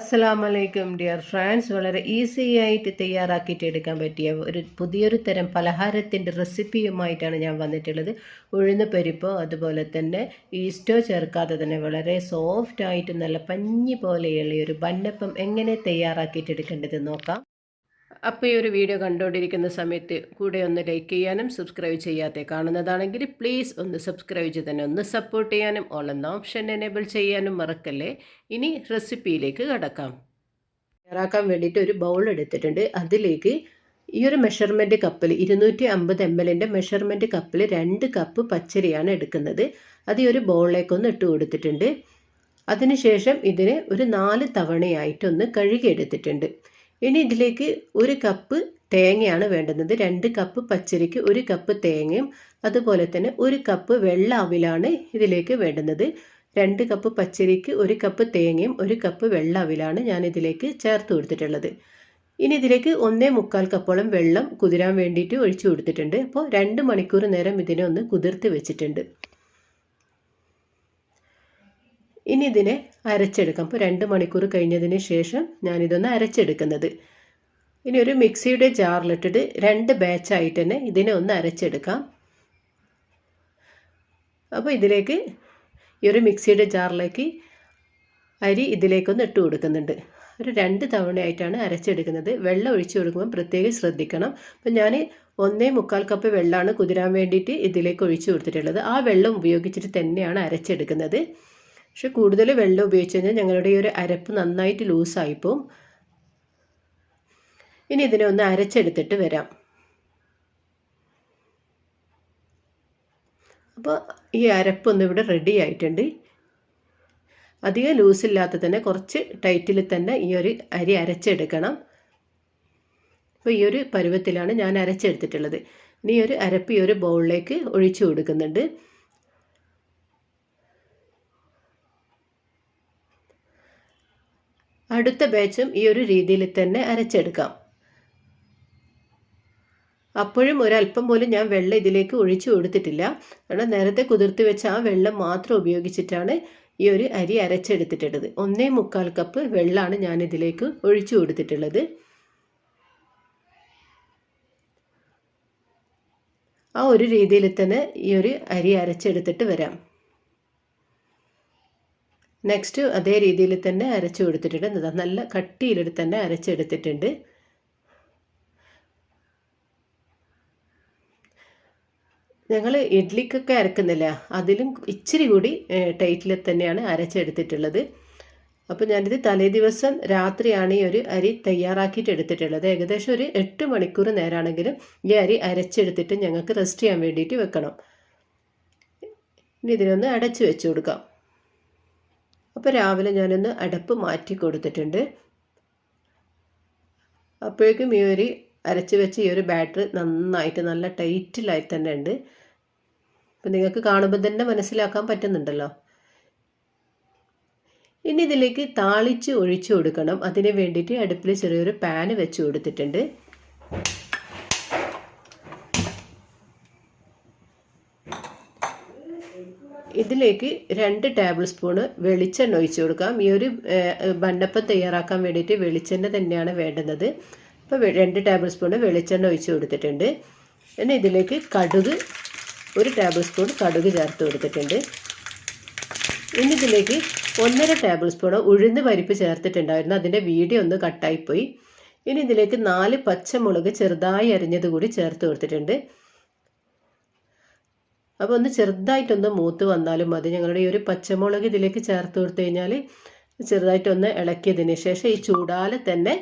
അസ്സലാമു അലൈക്കും dear friends. വളരെ ഈസി ആയിട്ട് തയ്യാറാക്കിയിട്ട് എടുക്കാൻ പറ്റിയ ഒരു പുതിയൊരു തരം പലഹാരത്തിന്റെ റെസിപ്പിയുമായിട്ടാണ് ഞാൻ വന്നിട്ടുള്ളത്. ഉഴുന്ന് പരിപ്പോ അതുപോലെ തന്നെ ഈസ്റ്റോ ചേർക്കാതെ തന്നെ വളരെ സോഫ്റ്റ് ആയിട്ട് നല്ല പഞ്ഞി പോലെയുള്ള ഒരു ബന്നപ്പം എങ്ങനെ തയ്യാറാക്കിയിട്ട് എടുക്കേണ്ടത് നോക്കാം. അപ്പോൾ ഈ ഒരു വീഡിയോ കണ്ടുകൊണ്ടിരിക്കുന്ന സമയത്ത് കൂടെ ഒന്ന് ലൈക്ക് ചെയ്യാനും സബ്സ്ക്രൈബ് ചെയ്യാതെ കാണുന്നതാണെങ്കിൽ പ്ലീസ് ഒന്ന് സബ്സ്ക്രൈബ് ചെയ്ത് തന്നെ ഒന്ന് സപ്പോർട്ട് ചെയ്യാനും ഓൾ ഓപ്ഷൻ എനേബിൾ ചെയ്യാനും മറക്കല്ലേ? ഇനി റെസിപ്പിയിലേക്ക് കടക്കാം. തയ്യാറാക്കാൻ വേണ്ടിയിട്ട് ഒരു ബൗൾ എടുത്തിട്ടുണ്ട്. അതിലേക്ക് ഈ ഒരു മെഷർമെന്റ് കപ്പിൽ ഇരുന്നൂറ്റി അമ്പത് എം എല്ലിന്റെ മെഷർമെന്റ് കപ്പിൽ രണ്ട് കപ്പ് പച്ചരിയാണ് എടുക്കുന്നത്. അത് ഈ ഒരു ബൗളിലേക്കൊന്ന് ഇട്ട് കൊടുത്തിട്ടുണ്ട്. അതിനുശേഷം ഇതിനെ ഒരു നാല് തവണയായിട്ടൊന്ന് കഴുകിയെടുത്തിട്ടുണ്ട്. ഇനി ഇതിലേക്ക് ഒരു കപ്പ് തേങ്ങയാണ് വേണ്ടുന്നത്. രണ്ട് കപ്പ് പച്ചരിക്ക് ഒരു കപ്പ് തേങ്ങയും അതുപോലെ തന്നെ ഒരു കപ്പ് വെള്ള അവിലാണ് ഇതിലേക്ക് വേണ്ടുന്നത്. രണ്ട് കപ്പ് പച്ചരിക്ക് ഒരു കപ്പ് തേങ്ങയും ഒരു കപ്പ് വെള്ള അവിലാണ് ഞാൻ ഇതിലേക്ക് ചേർത്ത് കൊടുത്തിട്ടുള്ളത്. ഇനി ഇതിലേക്ക് ഒന്നേ മുക്കാൽ കപ്പോളം വെള്ളം കുതിരാൻ വേണ്ടിയിട്ട് ഒഴിച്ചു കൊടുത്തിട്ടുണ്ട്. അപ്പോൾ രണ്ട് മണിക്കൂർ നേരം ഇതിനെ ഒന്ന് കുതിർത്ത് വെച്ചിട്ടുണ്ട്. ഇനി ഇതിനെ അരച്ചെടുക്കാം. അപ്പോൾ രണ്ട് മണിക്കൂർ കഴിഞ്ഞതിന് ശേഷം ഞാനിതൊന്ന് അരച്ചെടുക്കുന്നത്. ഇനി ഒരു മിക്സിയുടെ ജാറിലിട്ടിട്ട് രണ്ട് ബാച്ചായിട്ട് തന്നെ ഇതിനെ ഒന്ന് അരച്ചെടുക്കാം. അപ്പോൾ ഇതിലേക്ക് ഈ ഒരു മിക്സിയുടെ ജാറിലേക്ക് അരി ഇതിലേക്കൊന്ന് ഇട്ട് കൊടുക്കുന്നുണ്ട്. ഒരു രണ്ട് തവണയായിട്ടാണ് അരച്ചെടുക്കുന്നത്. വെള്ളം ഒഴിച്ചു കൊടുക്കുമ്പോൾ പ്രത്യേകം ശ്രദ്ധിക്കണം. അപ്പം ഞാൻ ഒന്നേ മുക്കാൽ കപ്പ് വെള്ളമാണ് കുതിരാൻ വേണ്ടിയിട്ട് ഇതിലേക്ക് ഒഴിച്ചു കൊടുത്തിട്ടുള്ളത്. ആ വെള്ളം ഉപയോഗിച്ചിട്ട് തന്നെയാണ് അരച്ചെടുക്കുന്നത്. പക്ഷെ കൂടുതൽ വെള്ളം ഉപയോഗിച്ച് കഴിഞ്ഞാൽ ഞങ്ങളുടെ ഈ ഒരു അരപ്പ് നന്നായിട്ട് ലൂസായിപ്പോവും. ഇനി ഇതിനെ ഒന്ന് അരച്ചെടുത്തിട്ട് വരാം. അപ്പോൾ ഈ അരപ്പൊന്ന് ഇവിടെ റെഡി ആയിട്ടുണ്ട്. അധികം ലൂസില്ലാത്ത തന്നെ കുറച്ച് ടൈറ്റിൽ തന്നെ ഈ ഒരു അരി അരച്ചെടുക്കണം. അപ്പോൾ ഈ ഒരു പരുവത്തിലാണ് ഞാൻ അരച്ചെടുത്തിട്ടുള്ളത്. ഇനി ഒരു അരപ്പ് ഈ ഒരു ബൗളിലേക്ക് ഒഴിച്ചു കൊടുക്കുന്നുണ്ട്. അടുത്ത ബാച്ചും ഈ ഒരു രീതിയിൽ തന്നെ അരച്ചെടുക്കാം. അപ്പോഴും ഒരല്പം പോലും ഞാൻ വെള്ളം ഇതിലേക്ക് ഒഴിച്ചു കൊടുത്തിട്ടില്ല. കാരണം നേരത്തെ കുതിർത്ത് വെച്ച ആ വെള്ളം മാത്രം ഉപയോഗിച്ചിട്ടാണ് ഈ ഒരു അരി അരച്ചെടുത്തിട്ടുള്ളത്. ഒന്നേ മുക്കാൽ കപ്പ് വെള്ളമാണ് ഞാൻ ഇതിലേക്ക് ഒഴിച്ചു കൊടുത്തിട്ടുള്ളത്. ആ ഒരു രീതിയിൽ തന്നെ ഈ ഒരു അരി അരച്ചെടുത്തിട്ട് വരാം. നെക്സ്റ്റ് അതേ രീതിയിൽ തന്നെ അരച്ചു കൊടുത്തിട്ടുണ്ട്. നല്ല കട്ടിയിലെടുത്ത് തന്നെ അരച്ചെടുത്തിട്ടുണ്ട്. ഞങ്ങൾ ഇഡ്ലിക്കൊക്കെ അരക്കുന്നില്ല. അതിലും ഇച്ചിരി കൂടി ടൈറ്റിൽ തന്നെയാണ് അരച്ചെടുത്തിട്ടുള്ളത്. അപ്പോൾ ഞാനിത് തലേ ദിവസം രാത്രിയാണ് ഈ ഒരു അരി തയ്യാറാക്കിയിട്ട് എടുത്തിട്ടുള്ളത്. ഏകദേശം ഒരു എട്ട് മണിക്കൂർ നേരാണെങ്കിലും ഈ അരി അരച്ചെടുത്തിട്ട് ഞങ്ങൾക്ക് റെസ്റ്റ് ചെയ്യാൻ വേണ്ടിയിട്ട് വെക്കണം. ഇനി ഇതിനൊന്ന് അടച്ചു വെച്ച് കൊടുക്കാം. അപ്പോൾ രാവിലെ ഞാനൊന്ന് അടപ്പ് മാറ്റി കൊടുത്തിട്ടുണ്ട്. അപ്പോഴേക്കും ഈ ഒരു അരച്ച് വെച്ച് ഈ ഒരു ബാറ്റർ നന്നായിട്ട് നല്ല ടൈറ്റിലായി തന്നെ ഉണ്ട്. അപ്പം നിങ്ങൾക്ക് കാണുമ്പോൾ തന്നെ മനസ്സിലാക്കാൻ പറ്റുന്നുണ്ടല്ലോ. ഇനി ഇതിലേക്ക് താളിച്ച് ഒഴിച്ചു കൊടുക്കണം. അതിന് വേണ്ടിയിട്ട് അടുപ്പിൽ ചെറിയൊരു പാന് വെച്ച് കൊടുത്തിട്ടുണ്ട്. ഇതിലേക്ക് രണ്ട് ടേബിൾ സ്പൂണ് വെളിച്ചെണ്ണ ഒഴിച്ച് കൊടുക്കാം. ഈ ഒരു ബണ്ണപ്പം തയ്യാറാക്കാൻ വേണ്ടിയിട്ട് വെളിച്ചെണ്ണ തന്നെയാണ് വേണ്ടുന്നത്. അപ്പോൾ രണ്ട് ടേബിൾ സ്പൂണ് വെളിച്ചെണ്ണ ഒഴിച്ച് കൊടുത്തിട്ടുണ്ട്. പിന്നെ ഇതിലേക്ക് കടുക് ഒരു ടേബിൾ സ്പൂൺ കടുക് ചേർത്ത് കൊടുത്തിട്ടുണ്ട്. ഇനി ഇതിലേക്ക് ഒന്നര ടേബിൾ സ്പൂൺ ഉഴുന്ന് പരിപ്പ് ചേർത്തിട്ടുണ്ടായിരുന്നു. അതിന്റെ വീഡിയോ ഒന്ന് കട്ടായിപ്പോയി ഇനി ഇതിലേക്ക് നാല് പച്ചമുളക് ചെറുതായി അരിഞ്ഞത് കൂടി ചേർത്ത് കൊടുത്തിട്ടുണ്ട്. അപ്പോൾ ഒന്ന് ചെറുതായിട്ടൊന്ന് മൂത്ത് വന്നാലും മതി. ഞങ്ങളുടെ ഈ ഒരു പച്ചമുളക് ഇതിലേക്ക് ചേർത്ത് കൊടുത്തു കഴിഞ്ഞാൽ ചെറുതായിട്ടൊന്ന് ഇളക്കിയതിന് ശേഷം ഈ ചൂടാലെ തന്നെ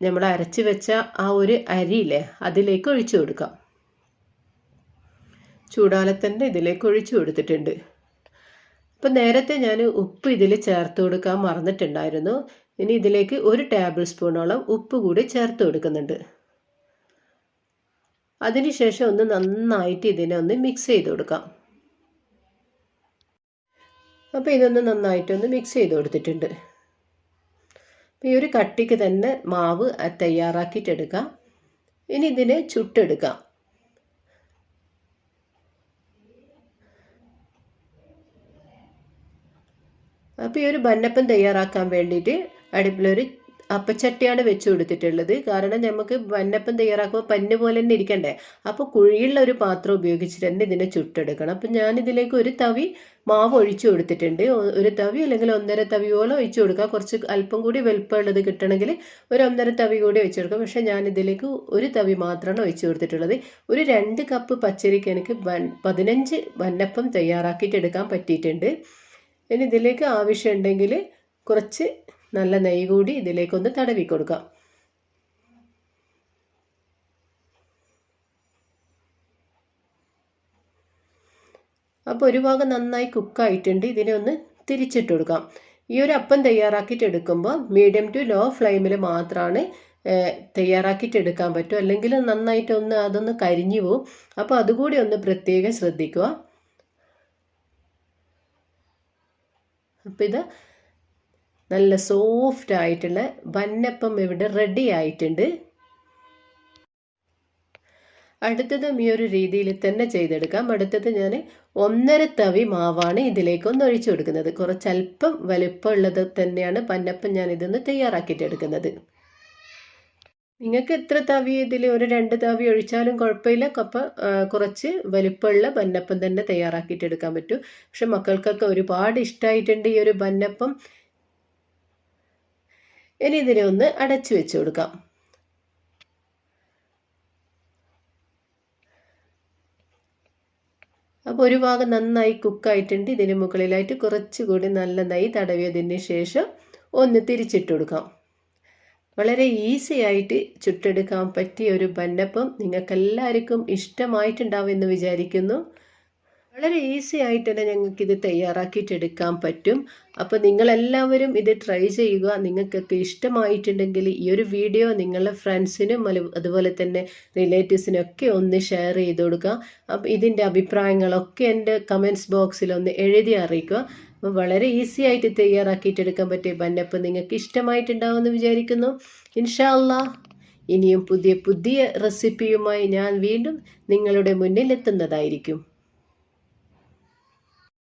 നമ്മൾ അരച്ച് വെച്ച ആ ഒരു അരിയില്ലേ അതിലേക്ക് ഒഴിച്ചു കൊടുക്കാം. ചൂടാലെ തന്നെ ഇതിലേക്ക് ഒഴിച്ചു കൊടുത്തിട്ടുണ്ട്. അപ്പം നേരത്തെ ഞാൻ ഉപ്പ് ഇതിൽ ചേർത്ത് കൊടുക്കാൻ മറന്നിട്ടുണ്ടായിരുന്നു. ഇനി ഇതിലേക്ക് ഒരു ടേബിൾ സ്പൂണോളം ഉപ്പ് കൂടി ചേർത്ത് കൊടുക്കുന്നുണ്ട്. അതിനുശേഷം ഒന്ന് നന്നായിട്ട് ഇതിനെ ഒന്ന് മിക്സ് ചെയ്ത് കൊടുക്കാം. അപ്പോൾ ഇതൊന്ന് നന്നായിട്ടൊന്ന് മിക്സ് ചെയ്ത് കൊടുത്തിട്ടുണ്ട്. ഈ ഒരു കട്ടിക്ക് തന്നെ മാവ് തയ്യാറാക്കിയിട്ടെടുക്കാം ഇനി ഇതിനെ ചുട്ടെടുക്കാം. അപ്പോൾ ഈ ഒരു ബന്നപ്പം തയ്യാറാക്കാൻ വേണ്ടിയിട്ട് അടുപ്പിലൊരു അപ്പച്ചട്ടിയാണ് വെച്ച് കൊടുത്തിട്ടുള്ളത്. കാരണം നമുക്ക് വന്നപ്പം തയ്യാറാക്കുമ്പോൾ പന്ന് പോലെ തന്നെ ഇരിക്കണ്ടേ? അപ്പോൾ കുഴിയുള്ള ഒരു പാത്രം ഉപയോഗിച്ചിട്ട് തന്നെ ഇതിനെ ചുട്ടെടുക്കണം. അപ്പം ഞാനിതിലേക്ക് ഒരു തവി മാവ് ഒഴിച്ചു കൊടുത്തിട്ടുണ്ട്. ഒരു തവി അല്ലെങ്കിൽ ഒന്നര തവിയോളം ഒഴിച്ചു കൊടുക്കുക. കുറച്ച് അല്പം കൂടി വലുപ്പമുള്ളത് കിട്ടണമെങ്കിൽ ഒരു ഒന്നര തവി കൂടി ഒഴിച്ചു കൊടുക്കാം പക്ഷേ ഞാൻ ഇതിലേക്ക് ഒരു തവി മാത്രമാണ് ഒഴിച്ചു കൊടുത്തിട്ടുള്ളത്. ഒരു രണ്ട് കപ്പ് പച്ചരിക്ക് എനിക്ക് പതിനഞ്ച് വന്നപ്പം തയ്യാറാക്കിയിട്ട് എടുക്കാൻ പറ്റിയിട്ടുണ്ട്. ഇനി ഇതിലേക്ക് ആവശ്യമുണ്ടെങ്കിൽ കുറച്ച് നല്ല നെയ്യ് കൂടി ഇതിലേക്കൊന്ന് തടവി കൊടുക്കാം. അപ്പോൾ ഒരു ഭാഗം നന്നായി കുക്കായിട്ടുണ്ട്. ഇതിനെ ഒന്ന് തിരിച്ചിട്ട് കൊടുക്കാം. ഈ ഒരു അപ്പം തയ്യാറാക്കിയിട്ട് എടുക്കുമ്പോൾ മീഡിയം ടു ലോ ഫ്ലെയിമിൽ മാത്രമാണ് തയ്യാറാക്കിയിട്ട് എടുക്കാൻ പറ്റും. അല്ലെങ്കിൽ നന്നായിട്ടൊന്ന് അതൊന്ന് കരിഞ്ഞു പോവും. അപ്പോൾ അതുകൂടി ഒന്ന് പ്രത്യേകം ശ്രദ്ധിക്കുക. അപ്പം ഇത് നല്ല സോഫ്റ്റ് ആയിട്ടുള്ള വന്നപ്പം ഇവിടെ റെഡി ആയിട്ടുണ്ട്. അടുത്തതും ഈ ഒരു രീതിയിൽ തന്നെ ചെയ്തെടുക്കാം. അടുത്തത് ഞാൻ ഒന്നര തവി മാവാണ് ഇതിലേക്ക് ഒന്ന് ഒഴിച്ചു കൊടുക്കുന്നത്. കുറച്ചല്പം വലുപ്പമുള്ളത് തന്നെയാണ് പന്നപ്പം ഞാൻ ഇതൊന്ന് തയ്യാറാക്കിയിട്ട് എടുക്കുന്നത്. നിങ്ങൾക്ക് എത്ര തവി ഇതിൽ ഒരു രണ്ട് തവി ഒഴിച്ചാലും കുഴപ്പമില്ല. കപ്പ കുറച്ച് വലിപ്പമുള്ള ബന്നപ്പം തന്നെ തയ്യാറാക്കിയിട്ട് എടുക്കാൻ പറ്റും. പക്ഷെ മക്കൾക്കൊക്കെ ഒരുപാട് ഇഷ്ടമായിട്ടുണ്ട് ഈ ഒരു ബന്നപ്പം ഇനി ഇതിനെ ഒന്ന് അടച്ചു വെച്ച് കൊടുക്കാം. അപ്പോൾ ഒരു ഭാഗം നന്നായി കുക്കായിട്ടുണ്ട് ഇതിന് മുകളിലായിട്ട് കുറച്ചുകൂടി നല്ല നെയ്യ് തടവിയതിന് ശേഷം ഒന്ന് തിരിച്ചിട്ട് കൊടുക്കാം. വളരെ ഈസി ആയിട്ട് ചുട്ടെടുക്കാൻ പറ്റിയ ഒരു ബന്നപ്പം നിങ്ങൾക്കെല്ലാവർക്കും ഇഷ്ടമായിട്ടുണ്ടാവും എന്ന് വിചാരിക്കുന്നു. വളരെ ഈസി ആയിട്ട് തന്നെ ഞങ്ങൾക്ക് ഇത് തയ്യാറാക്കിയിട്ട് എടുക്കാൻ പറ്റും. അപ്പോൾ നിങ്ങളെല്ലാവരും ഇത് ട്രൈ ചെയ്യുക. നിങ്ങൾക്കൊക്കെ ഇഷ്ടമായിട്ടുണ്ടെങ്കിൽ ഈ ഒരു വീഡിയോ നിങ്ങളുടെ ഫ്രണ്ട്സിനും അതുപോലെ തന്നെ റിലേറ്റീവ്സിനും ഒക്കെ ഒന്ന് ഷെയർ ചെയ്ത് കൊടുക്കുക. അപ്പോൾ ഇതിന്റെ അഭിപ്രായങ്ങളൊക്കെ എന്റെ കമന്റ്സ് ബോക്സിൽ ഒന്ന് എഴുതി അറിയിക്കുക. അപ്പോൾ വളരെ ഈസി ആയിട്ട് തയ്യാറാക്കിയിട്ട് എടുക്കാൻ പറ്റിയ ബന്നപ്പം നിങ്ങൾക്ക് ഇഷ്ടമായിട്ടുണ്ടാവുമെന്ന് വിചാരിക്കുന്നു. ഇൻഷാ അല്ലാ ഇനിയും പുതിയ പുതിയ റെസിപ്പിയുമായി ഞാൻ വീണ്ടും നിങ്ങളുടെ മുന്നിൽ എത്തുന്നതായിരിക്കും